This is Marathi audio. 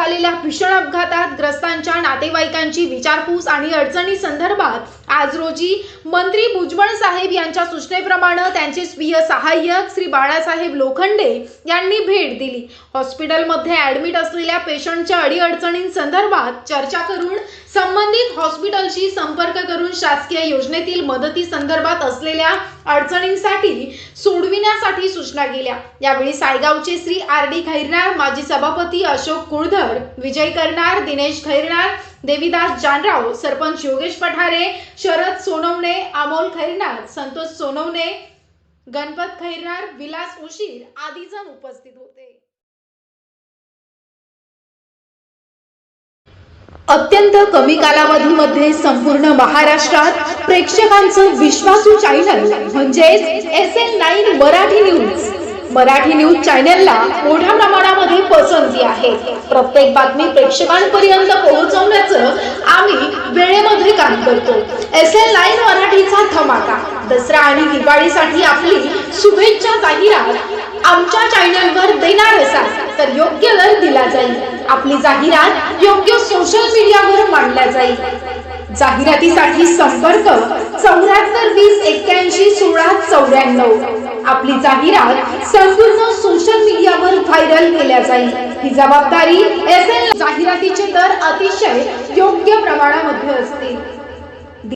झालेल्या भीषण अपघातात त्यांच्या नातेवाईकांची विचारपूस आणि अडचणी संदर्भात आज रोजी मंत्री भुजबळ साहेब यांच्या सूचनेप्रमाणे त्यांचे स्वीय सहाय्यक श्री बाळासाहेब लोखंडे यांनी भेट दिली. हॉस्पिटलमध्ये ऍडमिट असलेल्या पेशंटच्या अडीअडचणींसंदर्भात चर्चा करून संबंधित हॉस्पिटलशी संपर्क करून शासकीय योजनेतील मदती संदर्भात असलेल्या अडचणींसाठी सोडविण्यासाठी सूचना केल्या. यावेळी सायगावचे श्री आर डी खैरनार माजी सभापती अशोक कुळधर विजय करणार दिनेश खैरनार देविदास जानराव सरपंच योगेश पठारे शरद सोनवणे अमोल खैरनार संतोष सोनवणे गणपत खैरनार विलास उशीर आदी जण उपस्थित होते. अत्यंत कमी कालावधीमध्ये संपूर्ण महाराष्ट्रात प्रेक्षकांचं विश्वासू चॅनल म्हणजेच S N nine Marathi news Marathi news चॅनलला मोठ्या प्रमाणामध्ये पसंती प्रत्येक बातमी प्रेक्षकांपर्यंत पोहोचवण्याचं आम्ही वेळेमध्ये काम करतो. एस एल नाईन मराठीचा धमाका. दसरा आणि दिवाळीसाठी आपली शुभेच्छा जाहिरात आमच्या चॅनलवर देणार असाल तर योग्य दर दिला जाईल. आपली जाहिरात योग्य सोशल मीडियावर मांडल्या जाईल. जाहिरातीसाठी संपर्क चौऱ्याहत्तर वीस एक्क्याऐंशी सोळा चौऱ्याण्णव. आपली जाहिरात संपूर्ण सोशल व्हायरल केल्या जाईल ही जबाबदारी एस एन जाहिरातीचे दर अतिशय योग्य प्रमाणामध्ये असते.